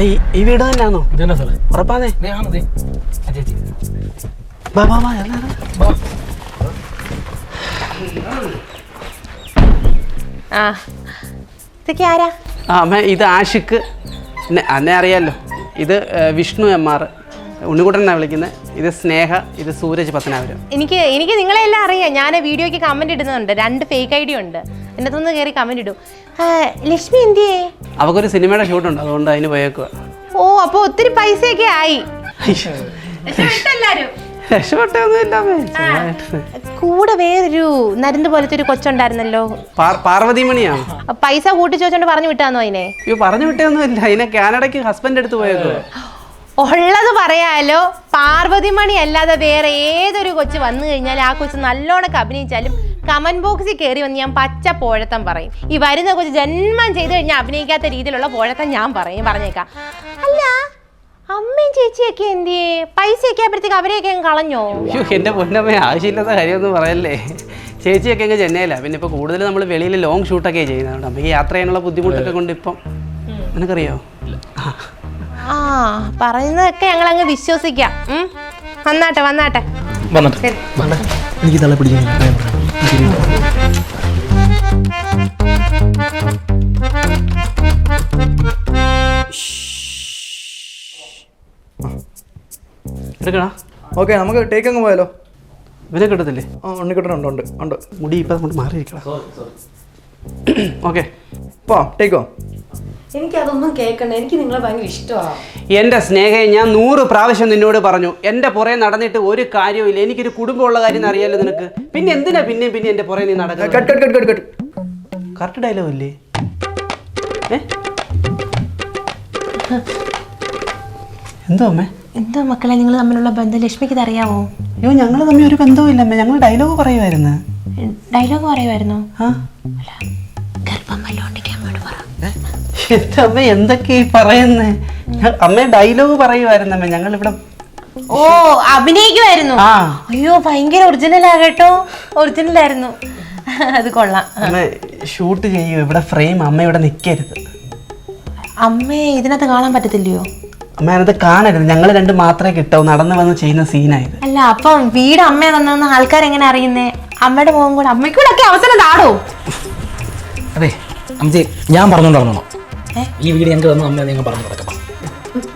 എടാ ഈ ഈ വീട് തന്നെയാണോ? ഇതന്നെ സ്ഥലം ഉറപ്പാന്നേ? ദേ ആണ് ദേ. ആ ചേച്ചി വാ വാ വാ ഇറങ്ങ്, ഇറങ്ങ്. ആ ഇതൊക്കെ ആരാ? ആ അമ്മ ഇത് ആഷിക്ക്. എന്നെ അന്നെ അറിയാലോ. ഇത് ഏ, വിഷ്ണു എം ആർ ഉണ്ണിക്കുട്ടൻ എന്നാണ് വിളിക്കുന്നത് ഇത് സ്നേഹ ഇത് സൂരജ് പത്തനാപുരം എനിക്ക് എനിക്ക് നിങ്ങളെ എല്ലാം അറിയാം. ഞാൻ വീഡിയോയ്ക്ക് കമന്റ് ഇടുന്നുണ്ട്. രണ്ട് ഫേക്ക് ഐ ഡി ഉണ്ട്. എന്റെ ഒന്ന് കയറി കമന്റ് ഇടും. ആ, ലക്ഷ്മി എന്തിയേ? അവക്കൊരു സിനിമയുടെ ഷൂട്ടുണ്ട് അതുകൊണ്ട് അതിന് പോയേക്കുക ഓ അപ്പൊ ഒത്തിരി പൈസയൊക്കെ ആയി. രക്ഷപ്പെട്ടൊന്നുമില്ല. കൂടെ വേറൊരു നരുന്ന് പോലത്തെ ഒരു കൊച്ചുണ്ടായിരുന്നല്ലോ. പാർവതി പാർവതിമണിയാണ് ആ, പൈസ കൂട്ടി ചോദിച്ചോണ്ട് പറഞ്ഞു വിട്ടാന്നോ അതിനെ? അയ്യോ പറഞ്ഞു വിട്ടൊന്നുമില്ല. അതിനെ കാനഡയ്ക്ക് ഹസ്ബൻഡ് എടുത്ത് പോയേക്കുക ഉള്ളത് പറയാലോ പാർവതിമണി അല്ലാതെ വേറെ ഏതൊരു കൊച്ചു വന്നു കഴിഞ്ഞാൽ ആ കൊച്ചു നല്ലോണക്ക് അഭിനയിച്ചാലും കമന്റ് ബോക്സിൽ കയറി വന്ന് ഞാൻ പച്ച പോഴത്തം പറയും. ഈ വരുന്ന കൊച്ചു ജന്മം ചെയ്തു കഴിഞ്ഞാൽ അഭിനയിക്കാത്ത രീതിയിലുള്ള പോഴത്തം ഞാൻ പറയും പറഞ്ഞേക്കാം. അല്ല അമ്മയും ചേച്ചിയൊക്കെ എന്തിയേ? പൈസയൊക്കെ ആയപ്പോഴത്തേക്ക് അവരെയൊക്കെ അങ്ങ് കളഞ്ഞോ? എന്റെ എന്റെ പൊന്നമ്മ ആവശ്യമില്ലാത്ത കാര്യമൊന്നും പറയല്ലേ. ചേച്ചിയൊക്കെ അങ്ങ് ചെന്നൈയിലാണ് പിന്നെ ഇപ്പോൾ കൂടുതൽ നമ്മൾ വെളിയിൽ ലോങ് ഷൂട്ടൊക്കെ ചെയ്യുന്നതുകൊണ്ട് നമുക്ക് യാത്ര ചെയ്യാനുള്ള ബുദ്ധിമുട്ടൊക്കെ കൊണ്ട് ഇപ്പം. നിനക്കറിയോ? ആ. ആ പറയുന്നതൊക്കെ ഞങ്ങൾ അങ്ങ് വിശ്വസിക്കാം. വന്നാട്ടെ വന്നാട്ടെ. വന്നിട്ട്. ശരി. എനിക്ക് തല പിടിക്കാൻ എടുക്കടാ. ഓക്കെ നമുക്ക് ടേക്ക് അങ്ങ് പോയാലോ? വില കിട്ടത്തില്ലേ ആ കിട്ടണുണ്ട് ഉണ്ട് ഉണ്ട് മുടി ഇപ്പം അങ്ങോട്ട് മാറിയിരിക്കണം ഓക്കെ പോ ടേക്കോ എനിക്കതൊന്നും കേൾക്കണ്ട എനിക്ക് നിങ്ങളെ ഭയങ്കര ഇഷ്ടമാണ് എന്റെ സ്നേഹയെ ഞാൻ നൂറ് പ്രാവശ്യം നിന്നോട് പറഞ്ഞു. എന്റെ പുറകെ നടന്നിട്ട് ഒരു കാര്യവുമില്ല എനിക്കൊരു കുടുംബമുള്ള കാര്യം അറിയാലോ നിനക്ക്? പിന്നെ എന്തിനാ പിന്നെയും പിന്നെ എന്റെ പുറകെ നീ നടക്കുന്നത്? Cut cut cut cut. Cut correct dialogue അല്ലേ? ഏ? എന്തോ അമ്മേ? എന്താ മക്കളെ നിങ്ങൾ തമ്മിലുള്ള ബന്ധം ലക്ഷ്മിക്ക് അറിയാമോ അയ്യോ ഞങ്ങൾ തമ്മിൽ ഒരു ബന്ധവുമില്ല അമ്മേ. ഞങ്ങൾ ഡയലോഗ് പറയുമായിരുന്നു ഡയലോഗ് പറയുമായിരുന്നോ ആ? പറ അമ്മ എന്തൊക്കെ ഈ പറയുന്നേ? അമ്മ ഡയലോഗ് പറയുമായിരുന്നു അമ്മ ഞങ്ങൾ ഇവിടെ ഓ അഭിനയിക്കുമായിരുന്നു ആ. അയ്യോ ഭയങ്കര ഒറിജിനൽ ആ കേട്ടോ. ഒറിജിനൽ ആയിരുന്നു. അത് കൊള്ളാം. അമ്മ ഷൂട്ട് ചെയ്യൂ ഇവിടെ ഫ്രെയിം അമ്മ ഇവിടെ നിൽക്കരുത് അമ്മേ ഇതിനകത്ത് കാണാൻ പറ്റത്തില്ലയോ? അമ്മ അതിനകത്ത് കാണരുത്. ഞങ്ങൾ രണ്ട് മാത്രമേ കിട്ടാവൂ നടന്നു വന്ന് ചെയ്യുന്ന സീനായത് അല്ല അപ്പം വീട് അമ്മ വന്നെന്ന് ആൾക്കാർ എങ്ങനെ അറിയുന്നേ? അമ്മയുടെ മുഖം കൂടെ അമ്മയ്ക്കൂടെ ഒക്കെ അവസരം താടോ? അതെ അമ്മച്ചി ഞാൻ പറഞ്ഞോണ്ട്? ഈ വീട് ഞങ്ങൾക്ക് തന്നു അമ്മ നിങ്ങൾ പറഞ്ഞു കിടക്കാം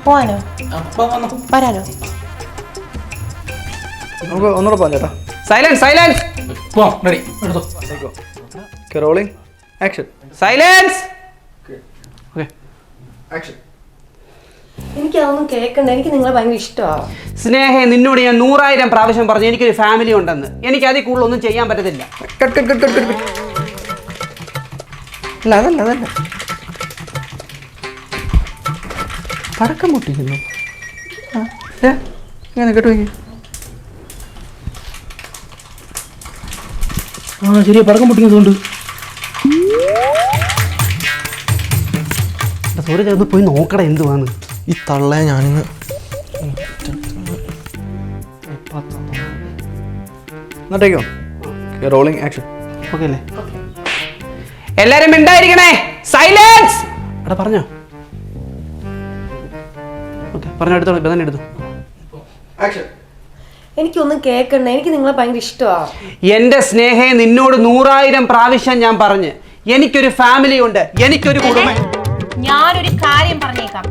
പോവാനോ? വരാനോ നമുക്ക് ഒന്നുകൂടെ പോകാം ചേട്ടാ. സൈലൻസ് സൈലൻസ് പോവാം റെഡി എടുത്തോ. ടേക്കോ rolling action silence okay action എനിക്കതൊന്നും കേൾക്കണ്ട എനിക്ക് നിങ്ങളെ ഭയങ്കര ഇഷ്ടമാണ് സ്നേഹ നിന്നോട് ഞാൻ നൂറായിരം പ്രാവശ്യം പറഞ്ഞു. എനിക്കൊരു ഫാമിലി ഉണ്ടെന്ന്. എനിക്ക് അതിൽ കൂടുതൽ ഒന്നും ചെയ്യാൻ പറ്റത്തില്ല. Cut cut cut cut cut. അല്ല അതല്ല അതല്ല. പടക്കം പൊട്ടിക്കുന്നു ഏ, ഇങ്ങനെ കേട്ടു ആ ശരി പടക്കം പൊട്ടിക്കുന്നതുകൊണ്ട് സൂര്യ ചേർന്ന് പോയി നോക്കട എന്തുവാന്ന്. ഈ തള്ളയെ ഞാനിന്ന് റോളിംഗ് ആക്ഷൻ ഓക്കെ അല്ലേ? എല്ലാരും മിണ്ടായിരിക്കണേ സൈലൻസ് എടാ പറഞ്ഞോ. പറഞ്ഞോ എടുത്തോളൂ ഇപ്പം തന്നെ എടുത്തു. ആക്ഷൻ എനിക്കൊന്നും കേൾക്കണ്ട എനിക്ക് നിങ്ങളെ ഭയങ്കര ഇഷ്ടമാണ് എന്റെ സ്നേഹയെ നിന്നോട് നൂറായിരം പ്രാവശ്യം ഞാൻ പറഞ്ഞ്. എനിക്കൊരു ഫാമിലി ഉണ്ട് എനിക്കൊരു കുടുംബം. ഞാനൊരു കാര്യം പറഞ്ഞേക്കാം.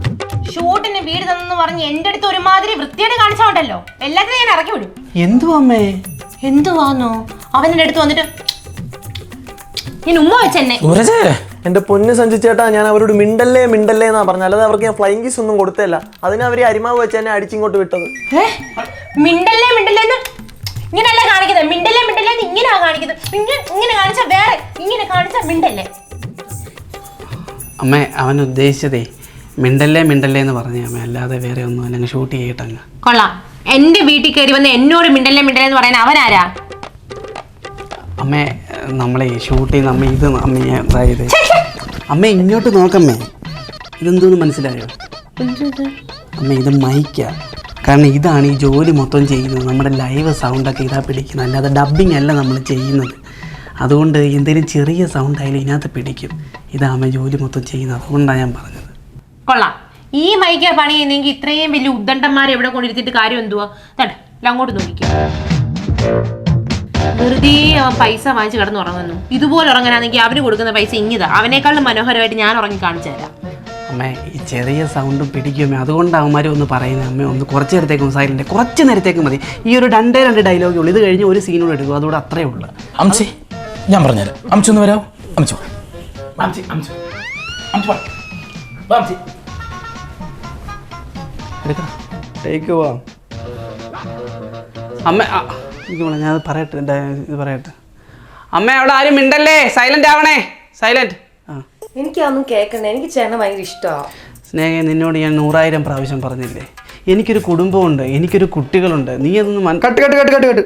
ഷൂട്ടിന് വീട് തന്നെന്ന് പറഞ്ഞ് എന്റെ അടുത്ത് ഒരുമാതിരി വൃത്തിയോടെ കാണിച്ചോണ്ടല്ലോ എല്ലാത്തിനും ഞാൻ ഇറക്കി വിടും. എന്തു അമ്മേ? എന്തുവാന്നോ? അവന്റെ അടുത്ത് വന്നിട്ട് ഞാൻ ഉമ്മ വെച്ചെന്നെ സൂരജേ എന്റെ പൊന്ന് സഞ്ജു ചേട്ടാ ഞാൻ അവരോട് മിണ്ടല്ലേ മിണ്ടല്ലേ എന്നാ പറഞ്ഞു അല്ലാതെ അവർക്ക് ഞാൻ ഫ്ലൈങ് കിസ് ഒന്നും കൊടുത്തല്ല. അതിന് അവർ അരിമാവ് വെച്ച് എന്നെ അടിച്ചിങ്ങോട്ട് വിട്ടത്. ഏ? മിണ്ടല്ലേ മിണ്ടല്ലേ എന്ന് ഇങ്ങനെയല്ല കാണിക്കുന്നത്. മിണ്ടല്ലേ മിണ്ടല്ലേ ഇങ്ങനെ കാണിക്കുന്നത്. ഇങ്ങനെ ഇങ്ങനെ കാണിച്ചാ വേറെ ഇങ്ങനെ കാണിച്ചാ മിണ്ടല്ലേ? അമ്മേ അവൻ ഉദ്ദേശിച്ചതേ മിണ്ടല്ലേ മിണ്ടല്ലേ എന്ന് പറഞ്ഞ അമ്മ. അല്ലാതെ വേറെ ഒന്നും അല്ലെങ്കിൽ ഷൂട്ട് ചെയ്യട്ടെ അങ്ങ്. കൊള്ളാം. എന്റെ വീട്ടിൽ കയറി വന്ന് എന്നോട് മിണ്ടല്ലേ മിണ്ടല്ലേ എന്ന് പറയാൻ അവനാരാ അമ്മേ നമ്മളെ ഷൂട്ട് ചെയ്യുന്ന അമ്മ ഇത് അമ്മയെ അതായത് അമ്മ ഇങ്ങോട്ട് നോക്കമ്മേ. ഇതെന്തോന്ന് മനസ്സിലായോ? അമ്മ ഇത് മൈക്ക. കാരണം ഇതാണ് ഈ ജോലി മൊത്തം ചെയ്യുന്നത്. നമ്മുടെ ലൈവ് സൗണ്ടൊക്കെ ഇതാ പിടിക്കുന്നത്. അല്ലാതെ ഡബ്ബിംഗ് അല്ല നമ്മൾ ചെയ്യുന്നത്. അതുകൊണ്ട് എന്തെങ്കിലും ചെറിയ സൗണ്ട് ആയാലും ഇതിനകത്ത് പിടിക്കും. ഇതാ അമ്മ ജോലി മൊത്തം ചെയ്യുന്നത്. അതുകൊണ്ടാണ് ഞാൻ പറഞ്ഞത്. കൊള്ളാം. ഈ മൈക്ക പണി ചെയ്യുന്നെങ്കിൽ ഇത്രയും വലിയ ഉദ്ദണ്ഡന്മാരെ എവിടെ കൊണ്ടിരുത്തിയിട്ട് കാര്യം എന്തുവാ? തട്ടെ അങ്ങോട്ട് നോക്കിക്കോ. വെറുതെ അവൻ പൈസ വാങ്ങിച്ച് കിടന്ന് ഉറങ്ങുന്നു. ഇതുപോലെ ഉറങ്ങാനാണെങ്കിൽ അവന് കൊടുക്കുന്ന പൈസ ഇങ്ങിതാ. അവനേക്കാളും മനോഹരമായിട്ട് ഞാൻ ഉറങ്ങി കാണിച്ചു തരാം. അമ്മേ ഈ ചെറിയ സൗണ്ടും പിടിക്കുമേ അതുകൊണ്ട് അവന്മാരും ഒന്ന് പറയുന്നത് അമ്മ ഒന്ന് കുറച്ച് നേരത്തേക്കും സൈലന്റ് കുറച്ച് നേരത്തേക്ക് മതി. ഈ ഒരു രണ്ടേ രണ്ട് ഡയലോഗേ ഉള്ളൂ. ഇത് കഴിഞ്ഞ് ഒരു സീനോട് എടുക്കും. അതുകൂടെ അത്രേ ഉള്ളൂ. അംശി ഞാൻ പറഞ്ഞുതരാം. അംശി ഒന്ന് വരാം അംശി വാ. അംശി അംശി. അംശി വാ. വാ, അംശി. എടുക്കാം. ടേക്ക് പോവാ അമ്മ ആ, എനിക്ക് വേണം ഞാൻ പറയട്ടെ എന്താ ഇത് പറയട്ടെ. അമ്മ അവിടെ ആരും മിണ്ടല്ലേ? Silent ആവണേ silent. ആ. എനിക്കതൊന്നും കേൾക്കണ്ട എനിക്ക് ചേട്ടനെ ഭയങ്കര ഇഷ്ടമാണ് സ്നേഹ നിന്നോട് ഞാൻ നൂറായിരം പ്രാവശ്യം പറഞ്ഞില്ലേ? എനിക്കൊരു കുടുംബമുണ്ട് എനിക്കൊരു കുട്ടികളുണ്ട്. നീ അതൊന്നും cut cut cut cut cut.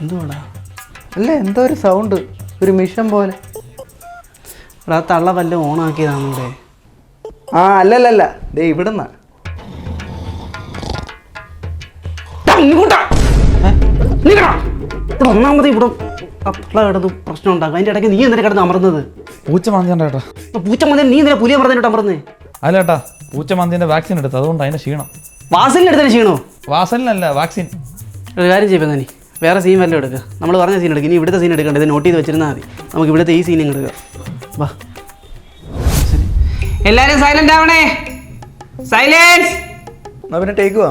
എന്തുവാടാ? അല്ല എന്തോ ഒരു സൗണ്ട് ഒരു മിഷൻ പോലെ. എടാ തള്ള വല്ല ഓണാക്കിയതാണല്ലേ ആ അല്ലല്ലല്ല. ദേ ഇവിടുന്ന. ഇവിടെ ഒന്നാമത് ഇവിടെ കിടന്ന് പ്രശ്നം ഉണ്ടാക്കും. അതിന്റെ ഇടയ്ക്ക് നീ എന്തിനാ കിടന്ന് അമർന്നത്? പൂച്ച മാന്തിയാണ്ട ഏട്ടാ പൂച്ച മാന്തി നീ എന്തിനാ പുലിയെ പറഞ്ഞിട്ട് അമർന്നേ? അല്ല ഏട്ടാ പൂച്ച മാന്തിന്റെ വാക്സിൻ എടുത്തു അതുകൊണ്ട് അതിന്റെ ക്ഷീണം. വാസലിന് എടുത്തതിന് ക്ഷീണോ? വാസലിനല്ല വാക്സിൻ ഒരു കാര്യം ചെയ്യുമ്പോൾ നീ വേറെ സീൻ വല്ലതും എടുക്കുക നമ്മൾ പറഞ്ഞ സീൻ എടുക്കുക ഇനി ഇവിടുത്തെ സീൻ എടുക്കണ്ട ഇത് നോട്ട് ചെയ്ത് വെച്ചിരുന്നാൽ മതി. നമുക്ക് ഇവിടുത്തെ ഈ സീൻ എടുക്കുക വാ. ശരി. എല്ലാവരും സൈലന്റ് ആവണേ. സൈലൻസ് എന്നാ പിന്നെ ടേക്ക് വാ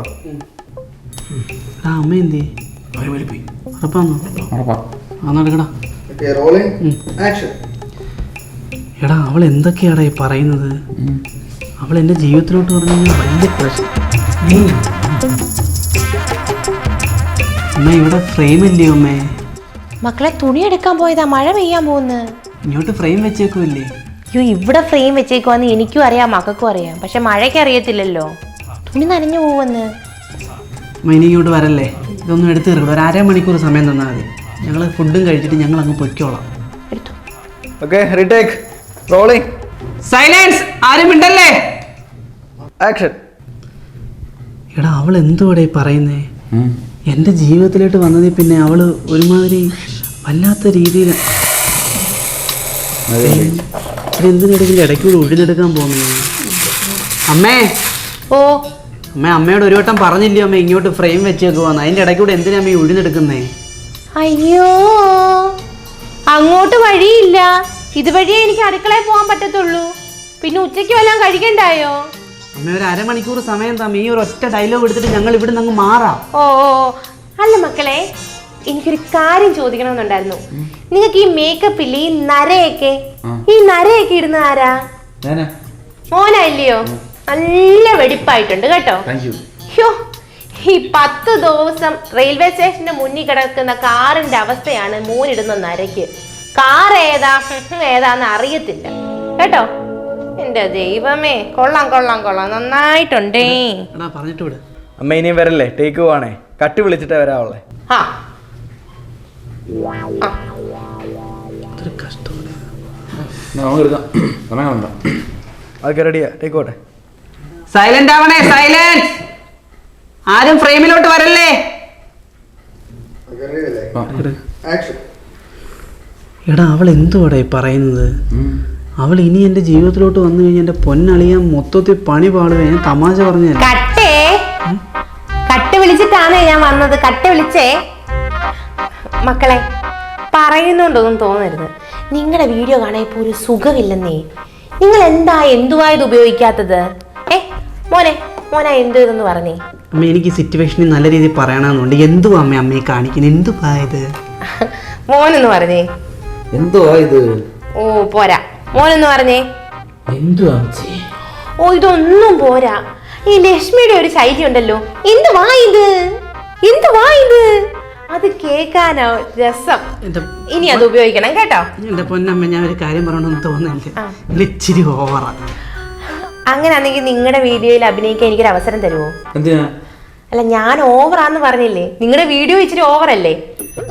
ആ അമ്മ എന്തേ പോയി. ഉറപ്പാ. എടാ അവൾ എന്തൊക്കെയാടാ ഈ പറയുന്നത്? അവൾ എന്റെ ജീവിതത്തിലോട്ട് പറഞ്ഞു വലിയ പ്രശ്നം. അമ്മ ഇവിടെ ഫ്രെയിം ഇല്ലേ അമ്മേ? മക്കളെ തുണി എടുക്കാൻ പോയതാ. മഴ പെയ്യാൻ പോകുന്നു ഇങ്ങോട്ട് ഫ്രെയിം വെച്ചേക്കുമല്ലേ അയ്യോ ഇവിടെ ഫ്രെയിം വെച്ചേക്കുവാന്ന് എനിക്കും അറിയാം മക്കൾക്കും അറിയാം. പക്ഷെ മഴയ്ക്ക് അറിയത്തില്ലല്ലോ. തുണി നനഞ്ഞു പോവെന്ന് ഇനി ഇങ്ങോട്ട് വരല്ലേ? ഇതൊന്നും എടുത്ത് തീർക്കണം ഒരു അരമണിക്കൂർ സമയം തന്നാൽ മതി. ഞങ്ങൾ ഫുഡും കഴിച്ചിട്ട് ഞങ്ങൾ അങ്ങ് പൊയ്ക്കോളാം ഓക്കെ റീടേക്ക് റോളിംഗ് സൈലൻസ് ആരും ആക്ഷൻ എടാ അവൾ എന്തുവാടേ പറയുന്നേ? എന്റെ ജീവിതത്തിലോട്ട് വന്നതിൽ പിന്നെ അവൾ ഒരുമാതിരി വല്ലാത്ത രീതിയിൽ എന്തിനെടുക്കില്ല ഇടയ്ക്കൂടെ ഒഴിഞ്ഞെടുക്കാൻ പോകുന്നു അമ്മേ. ഓ അമ്മ അമ്മയോട് ഒരു വട്ടം പറഞ്ഞില്ലയോ അമ്മ ഇങ്ങോട്ട് ഫ്രെയിം വെച്ചേക്കുവാന്ന്. ഇടയ്ക്ക് ഇടയ്ക്കൂടെ എന്തിനാ അമ്മ ഈ ഒഴിഞ്ഞെടുക്കുന്നേ അയ്യോ അങ്ങോട്ട് വഴിയില്ല. ഇതുവഴിയേ എനിക്ക് അടുക്കളയിൽ പോകാൻ പറ്റത്തുള്ളൂ. പിന്നെ ഉച്ചയ്ക്ക് വല്ലതും കഴിക്കണ്ടായോ? അമ്മ ഒരു അരമണിക്കൂർ സമയം തമ്മ ഈ ഒരു ഒറ്റ ഡയലോഗ് എടുത്തിട്ട് ഞങ്ങൾ ഇവിടെ നിന്ന് മാറാം. ഓ ഓ, ഓ. അല്ല മക്കളെ എനിക്കൊരു കാര്യം ചോദിക്കണമെന്നുണ്ടായിരുന്നു. നിങ്ങൾക്ക് ഈ മേക്കപ്പിൽ ഈ നരയൊക്കെ? ഈ നരയൊക്കെ ഇടുന്ന ആരാ? ഞാനാ. മോനല്ലയോ നല്ല വെടിപ്പായിട്ടുണ്ട് കേട്ടോ. ഹ്യോ, ഈ പത്ത് ദിവസം റെയിൽവേ സ്റ്റേഷന്റെ മുന്നിൽ കിടക്കുന്ന കാറിന്റെ അവസ്ഥയാണ് മൂന്നിടുന്ന നരയ്ക്ക്. കാർ ഏതാ? ഏതാന്ന് അറിയത്തില്ല. കേട്ടോ? എന്റെ ദൈവമേ കൊള്ളാം കൊള്ളാം കൊള്ളാം. നന്നായിട്ടുണ്ടേ. എടാ പറഞ്ഞിട്ട് വിട്. അമ്മ ഇനിയും വരല്ലേ? ടേക്ക് പോവാണേ കട്ട് വിളിച്ചിട്ടേ വരാവുള്ളേ. ആ. അതൊക്കെ റെഡിയാ ടേക്ക് പോട്ടെ സൈലന്റ് ആവണേ സൈലൻസ് ആരും ഫ്രെയിമിലോട്ട് വരല്ലേ? എടാ അവൾ എന്തുവാടാ ഈ പറയുന്നത്? അവൾ ഇനി എന്റെ ജീവിതത്തിലോട്ട് വന്നു കഴിഞ്ഞാൽ എന്റെ പൊന്നളിയാൻ മൊത്തത്തിൽ പണി പാടുക ഞാൻ തമാശ പറഞ്ഞു കട്ടേ. കട്ട് വിളിച്ചിട്ടാണ് ഞാൻ വന്നത്. കട്ട് വിളിച്ചേ. മക്കളെ പറയുന്നോണ്ടൊന്നും തോന്നരുത്. നിങ്ങളുടെ വീഡിയോ കാണാൻ ഇപ്പോൾ ഒരു സുഖമില്ലെന്നേ. നിങ്ങൾ എന്താ എന്തുവായത് ഉപയോഗിക്കാത്തത്? മോനെ എന്തു ഇതെന്ന് പറഞ്ഞേ? അമ്മ എനിക്ക് സിറ്റുവേഷനിൽ നല്ല രീതിയിൽ പറയണമെന്നുണ്ട്. എന്തുവാ അമ്മ അമ്മയെ കാണിക്കുന്നത്? എന്തുവാ ഇത്? മോനെന്ന് പറഞ്ഞേ. എന്തുവാ ഇത്? ഓ പോരാ. മോനെന്ന് പറഞ്ഞേ. എന്തുവാ അംശി ഓ ഇതൊന്നും പോരാ. ഈ ലക്ഷ്മിയുടെ ഒരു ശൈലി ഉണ്ടല്ലോ എന്തുവാ ഇത്? എന്തുവാ ഇത്? അത് കേൾക്കാനോ രസം. ഇനി അത് ഉപയോഗിക്കണം കേട്ടോ. എന്റെ പൊന്നമ്മ ഞാൻ ഒരു കാര്യം പറയണമെന്ന് തോന്നുന്നില്ല. ഇത് ഇച്ചിരി ഓവറാ. അങ്ങനെയാണെങ്കിൽ നിങ്ങളുടെ വീഡിയോയിൽ അഭിനയിക്കാൻ എനിക്കൊരു അവസരം തരുമോ എന്തിനാ? അല്ല ഞാൻ ഓവറാന്ന് പറഞ്ഞില്ലേ? നിങ്ങളുടെ വീഡിയോ ഇച്ചിരി ഓവറല്ലേ?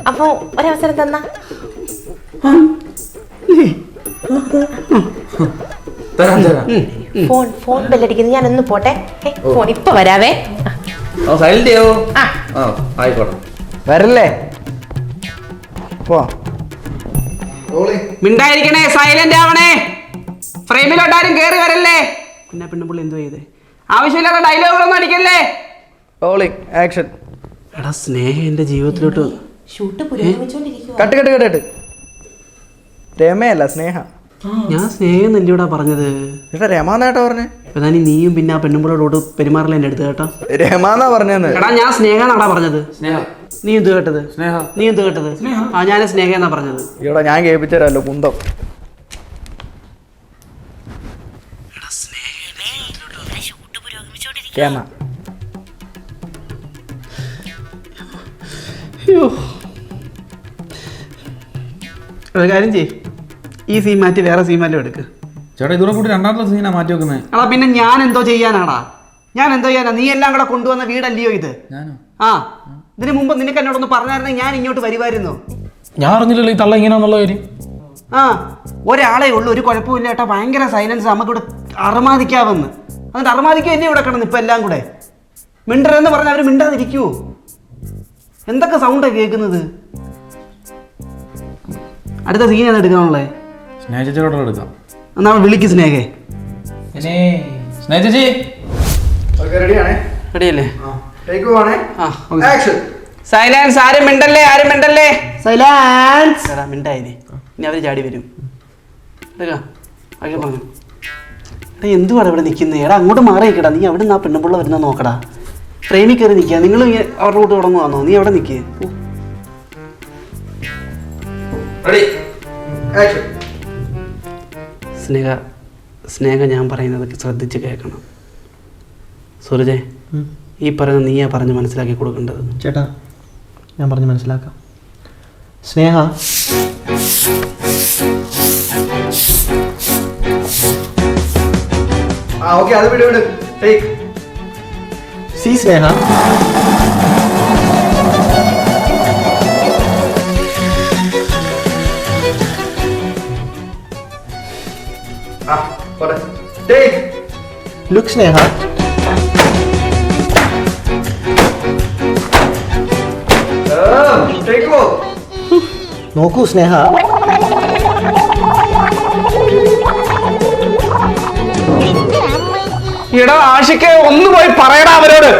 അപ്പോൾ ഒരവസരം തന്ന. തരാം തരാം. ഫോൺ ഫോൺ ബെല്ലടിക്കുന്നു. ഞാൻ ഒന്ന് പോട്ടെ ഫോൺ ഇപ്പൊ വരാവേ. സൈലന്റ് ചെയ്യോ? ആ. ആ ആയിക്കോട്ടെ. വരല്ലേ? പോ. മിണ്ടായിരിക്കണേ സൈലന്റ് ആവണേ. ഫ്രെയിമിലോട്ടാരും കേറി വരല്ലേ? പിന്നെ പെണ്ണുപിള്ളി എന്തോ ചെയ്തേ? ആവശ്യമില്ലാത്ത ഡയലോഗുകളൊന്നും അടിക്കല്ലേ? റോളിംഗ് ആക്ഷൻ എടാ സ്നേഹം എന്റെ ജീവിതത്തിലോട്ട് ഷൂട്ട് പുരോഗമിച്ചോണ്ടിരിക്കുക കട്ട് കട്ട് കട്ട് കട്ട്. രമയല്ല സ്നേഹ. ഞാൻ സ്നേഹം എന്നല്ലോടാ പറഞ്ഞത്. ചേട്ടാ രമ എന്നാട്ടോ പറഞ്ഞേ? പ്രധാനി നീയും പിന്നെ ആ പെണ്ണുമ്പോഴോട് പെരുമാറില്ല എന്റെ അടുത്ത് കേട്ടോ. രമ എന്നാ പറഞ്ഞെന്ന്? എടാ ഞാൻ സ്നേഹ എന്നാടാ പറഞ്ഞത്. സ്നേഹ. നീ എന്ത് കേട്ടത്? സ്നേഹ. നീ എന്ത് കേട്ടത്? ആ ഞാൻ സ്നേഹ എന്നാ പറഞ്ഞത്. ഇവിടെ ഞാൻ കേൾപ്പിച്ചതരല്ലോ കുന്തം. അയ്യോ. ഒരു കാര്യം ചെയ് ഈ സീൻ മാറ്റി വേറെ സീൻ മാറ്റി എടുക്ക്. ചേട്ടാ ഇതോടെ കൂടി രണ്ടാമത്തെ സീനാ മാറ്റി വെക്കുന്നത് എടാ പിന്നെ ഞാൻ എന്തോ ചെയ്യാനാടാ. ഞാൻ എന്തോ ചെയ്യാനാ? നീ എല്ലാം കൂടെ കൊണ്ടുവന്ന വീടല്ലയോ ഇത്? ഞാനോ? ആ. ഇതിന് മുമ്പ് നിനക്ക് എന്നോടൊന്ന് പറഞ്ഞായിരുന്നെ ഞാൻ ഇങ്ങോട്ട് വരുമായിരുന്നു ഞാൻ അറിഞ്ഞില്ലല്ലോ ഈ തള്ള ഇങ്ങനെയാന്നുള്ള കാര്യം. ആ. ഒരാളെ ഉള്ളൂ ഒരു കുഴപ്പമില്ല ഏട്ടാ. ഭയങ്കര സൈലൻസ് നമുക്കിവിടെ അറുമാദിക്കാവെന്ന് എന്നിട്ട് അറുമാദിക്കുക എന്നെ ഇവിടെ കിടന്ന് ഇപ്പം എല്ലാം കൂടെ. മിണ്ടരെന്ന് പറഞ്ഞാൽ അവർ മിണ്ടാതിരിക്കൂ എന്തൊക്കെ സൗണ്ടാണ് കേൾക്കുന്നത്? അടുത്ത സീൻ ഏതാ എടുക്കാനുള്ളത് സ്നേഹ ചേച്ചിയോടെ എടുക്കാം. എന്നാ വിളിക്ക് സ്നേഹേ. സ്നേഹ ചേച്ചി. ഓക്കെ റെഡിയാണേ റെഡിയല്ലേ? ടേക്ക് പോവാണേ ആ ആക്ഷൻ സൈലൻസ് ആരും മിണ്ടല്ലേ? ആരും മിണ്ടല്ലേ? സൈലൻസ് മിണ്ടായി ഇനി അവർ ചാടി വരും. എടുക്കാം. പറഞ്ഞു. എടാ എന്തുവാണ് ഇവിടെ നിൽക്കുന്നത് എടാ അങ്ങോട്ട് മാറി നിൽക്കടാ നീ അവിടെ നിന്ന് ആ പെണ്ണുപിള്ള വരുന്ന നോക്കടാ. ട്രെയിനിൽ കയറി നിൽക്കുക. നിങ്ങൾ അവരുടെ കൂട്ട് തുടങ്ങുവാന്നോ? നീ അവിടെ നിൽക്കുക ആക്ഷൻ സ്നേഹ സ്നേഹ ഞാൻ പറയുന്നതൊക്കെ ശ്രദ്ധിച്ച് കേൾക്കണം. സൂരജേ ഈ പറയുന്ന നീയാ പറഞ്ഞ് മനസ്സിലാക്കി കൊടുക്കേണ്ടത്. ചേട്ടാ ഞാൻ പറഞ്ഞ് മനസ്സിലാക്കാം. സ്നേഹ. ആ ഓക്കെ അത് വിട് വിട് ടേക്ക് സി സ്നേഹ. ആ പോട്ടെ. Take look Sneha. നോക്കൂ സ്നേഹ. എടാ ആഷിക്ക് ഒന്ന് പോയി പറയടാ അവരോട്.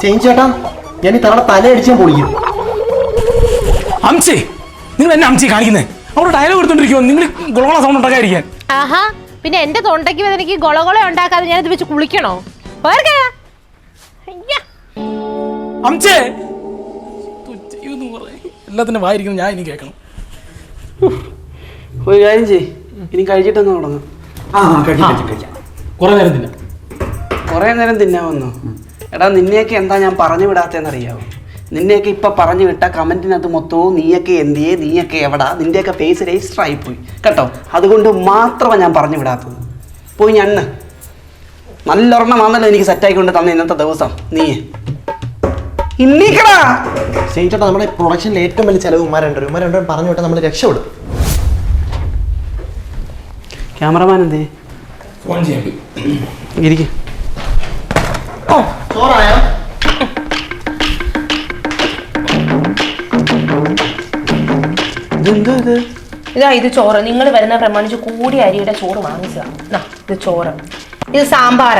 സെയിം ചേട്ടാ ഞാൻ ഈ തവണ തലയടിച്ച് ഞാൻ പൊളിക്കും. അംശേ നിങ്ങൾ എന്നെ അംസി കാണിക്കുന്നേ? അവിടെ ഡയലോഗ് എടുത്തോണ്ടിരിക്കുമോ നിങ്ങൾ ഗുളഗുള സൗണ്ട് ഉണ്ടാക്കാതിരിക്കാൻ. ആഹാ പിന്നെ എന്റെ തൊണ്ടയ്ക്ക് വേദനയ്ക്ക് ഗുളകള ഉണ്ടാക്കാതെ ഞാൻ ഇത് വെച്ച് കുളിക്കണോ? അംസേ. എല്ലാത്തിനും വായിരിക്കുന്നു ഞാൻ ഇനി കേൾക്കണം. ഒരു കാര്യം ചെയ് ഇനി കഴിച്ചിട്ടൊന്ന് തുടങ്ങും കുറേ നേരം തിന്നാം. കുറേ നേരം തിന്നാമെന്നോ എടാ നിന്നെയൊക്കെ എന്താ ഞാൻ പറഞ്ഞു വിടാത്തതെന്നറിയാവോ? നിന്നെയൊക്കെ ഇപ്പൊ പറഞ്ഞു വിട്ട കമന്റിനകത്ത് മൊത്തവും നീയൊക്കെ എന്തിയെ നീയൊക്കെ എവിടാ? നിന്റെയൊക്കെ ഫേസ് രജിസ്റ്റർ ആയിപ്പോയി. കേട്ടോ? അതുകൊണ്ട് മാത്രമാണ് ഞാൻ പറഞ്ഞു വിടാത്തത്. പോയി ഞാൻ നല്ലൊരെണ്ണം വന്നല്ലോ എനിക്ക് സെറ്റായിക്കൊണ്ട് തന്നെ ഇന്നത്തെ ദിവസം. നീ ഇന്നീക്കടാ! ചേട്ടാ നമ്മുടെ പ്രൊഡക്ഷനിൽ ഏറ്റവും വലിയ ചിലവ് ഉമ്മ രണ്ടു ഉമ്മ പറഞ്ഞു വിട്ടാൽ നമ്മൾ രക്ഷപ്പെടും. ക്യാമറമാൻ എന്തേ? ഫോൺ ചെയ്യാൻ പോയി ഇരിക്കും. ചോറായോ? ഇതെന്തോ ഇത്? ഇതാ ഇത് ചോറ്. നിങ്ങൾ വരുന്ന പ്രമാണിച്ച് കൂടി അരിയുടെ ചോറ് വാങ്ങിച്ചതാണ് ഇത് ചോറ്. ഇത് സാമ്പാറ.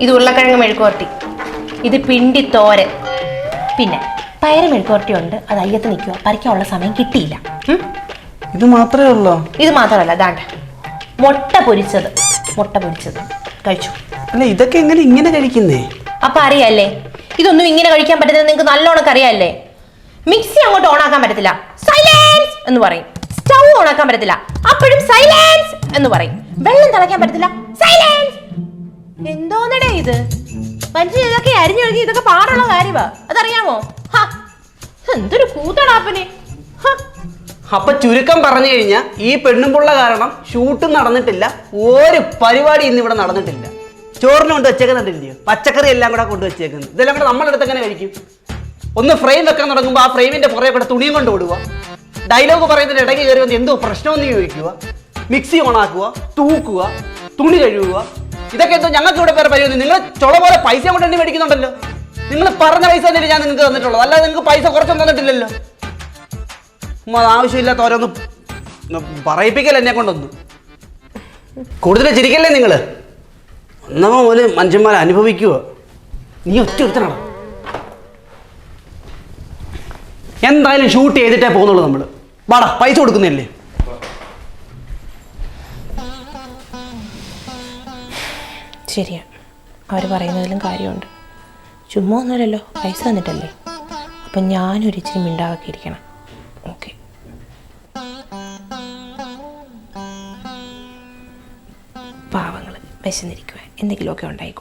ഇത് ഉരുളക്കിഴങ്ങ് മെഴുക്കുവരട്ടി. ഇത് പിണ്ടി തോരൻ. പിന്നെ പയറ് മെഴുക്കുവരട്ടി ഉണ്ട്. അത് അയ്യത്ത് നിൽക്കുക പറിക്കാനുള്ള സമയം കിട്ടിയില്ല. ഇത് മാത്രമേ ഉള്ളോ? ഇത് മാത്രമല്ല ദാണ്ട. മുട്ട പൊരിച്ചത്. മുട്ട പൊരിച്ചത്. കഴിച്ചു? അല്ല ഇതൊക്കെ എങ്ങനെ ഇങ്ങനെ കഴിക്കുന്നേ? അപ്പൊ അറിയാല്ലേ? ഇതൊന്നും ഇങ്ങനെ കഴിക്കാൻ പറ്റില്ല നിങ്ങൾക്ക് നല്ലോണം അറിയാല്ലേ? മിക്സി അങ്ങോട്ട് ഓൺ ആക്കാൻ പറ്റത്തില്ല. സൈലൻസ് എന്ന് പറയും. സ്റ്റൗ ഓൺ ആക്കാൻ പറ്റത്തില്ല. അപ്പോഴും സൈലൻസ് എന്ന് പറയും. വെള്ളം തിളയ്ക്കാൻ പറ്റത്തില്ല. സൈലൻസ് എന്തോന്നടേ ഇത്? മനുഷ്യൻ ഇതൊക്കെ അരിഞ്ഞൊഴുകി ഇതൊക്കെ പാടുള്ള കാര്യമാ അതറിയാമോ? എന്തൊരു കൂത്തടാപ്പനെ ഹ! അപ്പൊ ചുരുക്കം പറഞ്ഞു കഴിഞ്ഞാൽ ഈ പെണ്ണുമ്പുള്ള കാരണം ഷൂട്ടും നടന്നിട്ടില്ല ഒരു പരിപാടി ഇന്ന് ഇവിടെ നടന്നിട്ടില്ല. ചോറിന് കൊണ്ട് വെച്ചേക്കുന്നുണ്ടല്ലോ? പച്ചക്കറി എല്ലാം കൂടെ കൊണ്ട് വെച്ചേക്കുന്നത് ഇതെല്ലാം കൂടെ നമ്മളെടുത്ത് എങ്ങനെ കഴിക്കും? ഒന്ന് ഫ്രെയിം വെക്കാൻ തുടങ്ങുമ്പോൾ ആ ഫ്രെയിമിന്റെ പുറകെ കൂടെ തുണിയും കൊണ്ട് ഓടുക. ഡയലോഗ് പറയുന്നതിന് ഇടയ്ക്ക് കയറി വന്ന് എന്തോ പ്രശ്നമെന്ന് ചോദിക്കുക. മിക്സി ഓണാക്കുക തൂക്കുക തുണി കഴുകുക. ഇതൊക്കെ എന്തോ ഞങ്ങൾക്ക് ഇവിടെ പേരെ പരിപാടി. നിങ്ങൾ ചുള പോലെ പൈസ കൊണ്ട് മേടിക്കുന്നുണ്ടല്ലോ. നിങ്ങൾ പറഞ്ഞ പൈസ തന്നെയാണ് ഞാൻ നിങ്ങൾക്ക് തന്നിട്ടുള്ളൂ അല്ലാതെ നിങ്ങൾക്ക് പൈസ കുറച്ചൊന്നും തന്നിട്ടില്ലല്ലോ. ആവശ്യമില്ലാത്ത ഓരോന്ന് പറയിപ്പിക്കല്ല എന്നെ കൊണ്ടൊന്നും? കൂടുതൽ ചിരിക്കല്ലേ നിങ്ങൾ ഒന്നാമോ മുതൽ മനുഷ്യന്മാർ അനുഭവിക്കുക നീ ഒറ്റ എന്തായാലും ഷൂട്ട് ചെയ്തിട്ടേ പോകുന്നുള്ളൂ നമ്മൾ വാടാ പൈസ കൊടുക്കുന്നില്ലേ? ശരിയാ. അവർ പറയുന്നതിലും കാര്യമുണ്ട്. ചുമ്മാ ഒന്നുമല്ലല്ലോ പൈസ തന്നിട്ടല്ലേ? അപ്പം ഞാനൊരിച്ചിരി മിണ്ടാക്കിയിരിക്കണം ഓക്കെ. പാവങ്ങൾ വിശന്നിരിക്കുക എന്തെങ്കിലുമൊക്കെ ഉണ്ടാക്കി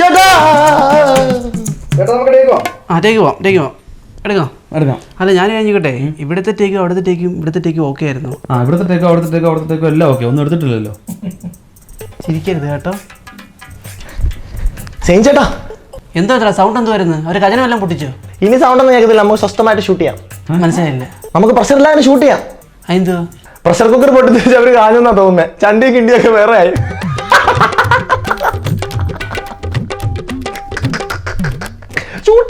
കൊടുക്കാം സഞ്ജേട്ടാ ആ ടേക്ക് പോവാം ടേക്ക് പോവാം എടുക്കാം? എടുക്കാം. അല്ല ഞാൻ കഴിഞ്ഞിട്ടെ ഇവിടുത്തെ ടേക്കും അവിടുത്തെ ടേക്കും ഇവിടുത്തെ ടേക്കും ഓക്കെ ആയിരുന്നു. ആ ഇവിടുത്തെ ടേക്കും അവിടുത്തെ ടേക്കും അവിടുത്തെ ടേക്കും എല്ലാം ഓക്കെ ഒന്നും എടുത്തിട്ടില്ലല്ലോ. ചിരിക്കരുത് കേട്ടോ. ചേട്ടാ. എന്തോ ഇത്ര സൗണ്ട് എന്തോ വരുന്നത് അവർ കജന എല്ലാം പൊട്ടിച്ചോ? ഇനി സൗണ്ട് ഒന്നും കേൾക്കത്തില്ല നമുക്ക് സ്വസ്ഥമായിട്ട് ഷൂട്ട് ചെയ്യാം. മനസ്സിലായില്ല. നമുക്ക് പ്രഷർ ഇല്ലാതെ ഷൂട്ട് ചെയ്യാം. അതെന്തോ? പ്രഷർ കുക്കർ പൊട്ടിച്ച് അവർ കാഞ്ഞെന്നാ തോന്നുന്നത് ചണ്ടി കിണ്ടിയൊക്കെ വേറെ ആയി.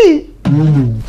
Mm. mm.